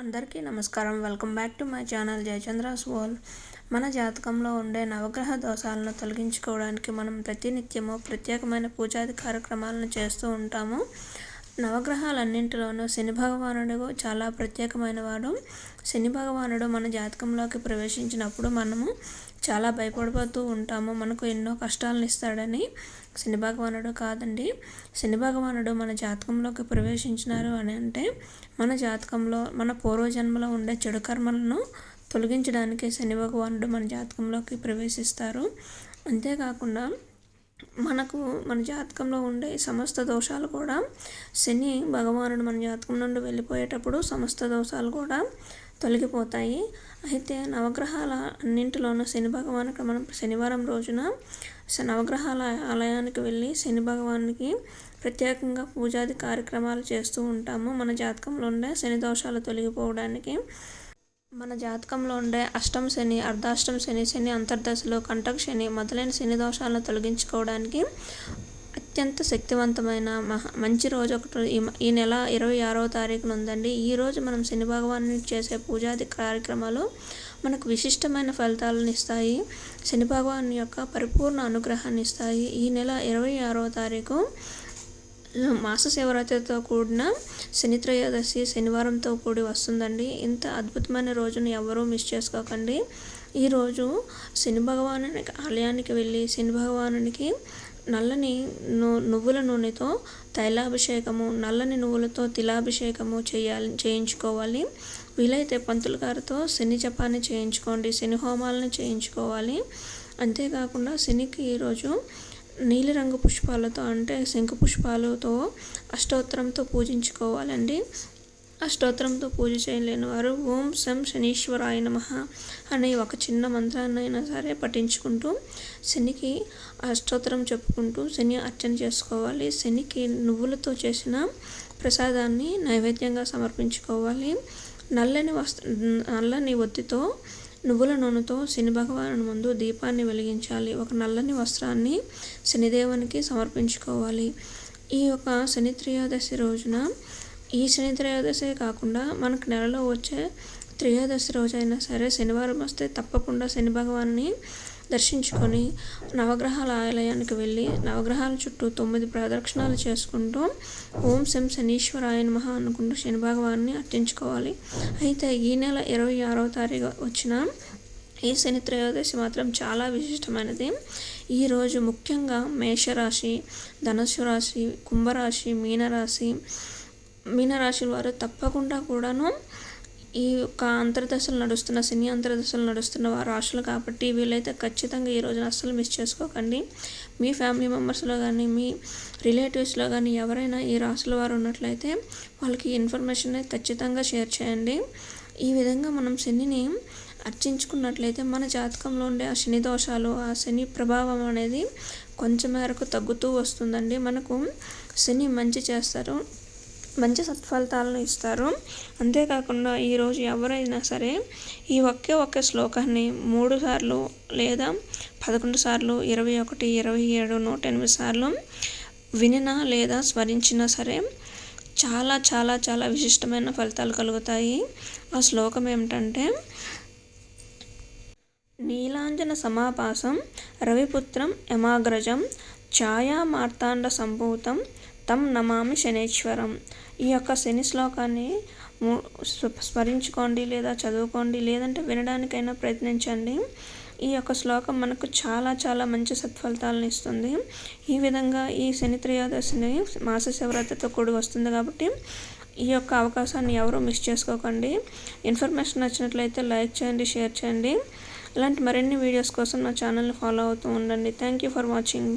అందరికీ నమస్కారం. Welcome back to my channel Jayachandra's wall మన జాతకంలో ఉండే నవగ్రహ దోషాలను తొలగించుకోవడానికి మనం ప్రతినిత్యము ప్రత్యేకమైన పూజాది కార్యక్రమాలను చేస్తూ ఉంటాము. నవగ్రహాలన్నింటిలోనూ శని భగవానుడు చాలా ప్రత్యేకమైన వాడు శని భగవానుడు మన జాతకంలోకి ప్రవేశించినప్పుడు మనము చాలా భయపడిపోతూ ఉంటాము. మనకు ఎన్నో కష్టాలను ఇస్తాడని. శని భగవానుడు కాదండి. శని భగవానుడు మన జాతకంలోకి ప్రవేశించినారు అని అంటే మన జాతకంలో మన పూర్వజన్మలో ఉండే చెడు కర్మలను తొలగించడానికి శని భగవానుడు మన జాతకంలోకి ప్రవేశిస్తారు. అంతేకాకుండా మనకు మన జాతకంలో ఉండే సమస్త దోషాలు కూడా శని భగవానుడు మన జాతకం నుండి వెళ్ళిపోయేటప్పుడు సమస్త దోషాలు కూడా తొలగిపోతాయి. అయితే నవగ్రహాల అన్నింటిలోనూ శని భగవానికి మనం శనివారం రోజున నవగ్రహాల ఆలయానికి వెళ్ళి శని భగవానికి ప్రత్యేకంగా పూజాది కార్యక్రమాలు చేస్తూ ఉంటాము. మన జాతకంలో ఉండే శని దోషాలు తొలగిపోవడానికి. మన జాతకంలో ఉండే అష్టం శని అర్ధాష్టం శని శని అంతర్దశలు కంటక శని మొదలైన శని దోషాలను తొలగించుకోవడానికి అత్యంత శక్తివంతమైన మహా మంచి రోజు ఒకటి ఈ నెల ఇరవై ఆరవ తారీఖున ఉందండి ఈరోజు మనం శని భగవాను చేసే పూజాది కార్యక్రమాలు మనకు విశిష్టమైన ఫలితాలను ఇస్తాయి శని భగవాన్ యొక్క పరిపూర్ణ అనుగ్రహాన్ని ఇస్తాయి ఈ నెల ఇరవై ఆరవ తారీఖు మాస శివరాత్రితో కూడిన శని త్రయోదశి శనివారంతో కూడి వస్తుందండి. ఇంత అద్భుతమైన రోజును ఎవరూ మిస్ చేసుకోకండి. ఈరోజు శని భగవానునికి ఆలయానికి వెళ్ళి శని భగవానునికి నల్లని నువ్వుల నూనెతో తైలాభిషేకము నల్లని నువ్వులతో తిలాభిషేకము చేయాలి చేయించుకోవాలి. వీలైతే పంతులు గారితో శని జపాన్ని చేయించుకోండి శని హోమాలను చేయించుకోవాలి. అంతేకాకుండా శనికి ఈరోజు నీలిరంగు పుష్పాలతో అంటే శంకు పుష్పాలతో అష్టోత్తరంతో పూజించుకోవాలండి. అష్టోత్తరంతో పూజ చేయలేని వారు ఓం శం శనీశ్వరాయ నమ అనే ఒక చిన్న మంత్రాన్నైనా సరే పఠించుకుంటూ శనికి అష్టోత్తరం చెప్పుకుంటూ శని అర్చన చేసుకోవాలి. శనికి నువ్వులతో చేసిన ప్రసాదాన్ని నైవేద్యంగా సమర్పించుకోవాలి. నల్లని వస్త్ర నల్లని ఒత్తితో నువ్వుల నూనెతో శని భగవాను ముందు దీపాన్ని వెలిగించాలి. ఒక నల్లని వస్త్రాన్ని శనిదేవునికి సమర్పించుకోవాలి. ఈ యొక్క శని త్రయోదశి రోజున ఈ శని త్రయోదశే కాకుండా మనకు నెలలో వచ్చే త్రయోదశి రోజైనా సరే శనివారం వస్తే తప్పకుండా శని భగవాన్ని దర్శించుకొని నవగ్రహాల ఆలయానికి వెళ్ళి నవగ్రహాల చుట్టూ తొమ్మిది ప్రదక్షిణాలు చేసుకుంటూ ఓం శం శనీశ్వరాయ నమ అనుకుంటూ శని భగవాన్ని అర్చించుకోవాలి. అయితే ఈ నెల ఇరవై ఆరవ తారీఖు వచ్చిన ఈ శని త్రయోదశి మాత్రం చాలా విశిష్టమైనది. ఈరోజు ముఖ్యంగా మేషరాశి ధనుసు రాశి కుంభరాశి మీనరాశి మీనరాశి వారు తప్పకుండా కూడాను ఈ యొక్క అంతర్దశలు నడుస్తున్న సినీ అంతర్దశలు నడుస్తున్న రాశులు కాబట్టి వీళ్ళైతే ఖచ్చితంగా ఈ రోజున అస్సలు మిస్ చేసుకోకండి. మీ ఫ్యామిలీ మెంబర్స్లో కానీ మీ రిలేటివ్స్లో కానీ ఎవరైనా ఈ రాశుల వారు ఉన్నట్లయితే వాళ్ళకి ఇన్ఫర్మేషన్ ఖచ్చితంగా షేర్ చేయండి. ఈ విధంగా మనం శనిని అర్చించుకున్నట్లయితే మన జాతకంలో ఉండే ఆ శని దోషాలు ఆ శని ప్రభావం అనేది కొంచెం మేరకు తగ్గుతూ వస్తుందండి. మనకు శని మంచి చేస్తారు. మంచి సత్ఫలితాలను ఇస్తారు. అంతేకాకుండా ఈరోజు ఎవరైనా సరే ఈ ఒకే ఒక్క శ్లోకాన్ని మూడు సార్లు లేదా పదకొండు సార్లు ఇరవై ఒకటి ఇరవై ఏడు నూట ఎనిమిది సార్లు వినినా లేదా స్మరించినా సరే చాలా చాలా చాలా విశిష్టమైన ఫలితాలు కలుగుతాయి. ఆ శ్లోకం ఏమిటంటే నీలాంజన సమాపాసం రవిపుత్రం యమాగ్రజం ఛాయా మార్తాండ సంభూతం తం నమామి శనేశ్వరం. ఈ యొక్క శని శ్లోకాన్ని స్మరించుకోండి లేదా చదువుకోండి లేదంటే వినడానికైనా ప్రయత్నించండి. ఈ యొక్క శ్లోకం మనకు చాలా చాలా మంచి సత్ఫలితాలను ఇస్తుంది. ఈ విధంగా ఈ శని త్రయోదశిని మాస శివరాత్రితో కూడి వస్తుంది కాబట్టి ఈ యొక్క అవకాశాన్ని ఎవరూ మిస్ చేసుకోకండి. ఇన్ఫర్మేషన్ నచ్చినట్లయితే లైక్ చేయండి షేర్ చేయండి. ఇలాంటి మరిన్ని వీడియోస్ కోసం నా ఛానల్ని ఫాలో అవుతూ ఉండండి. Thank you for watching.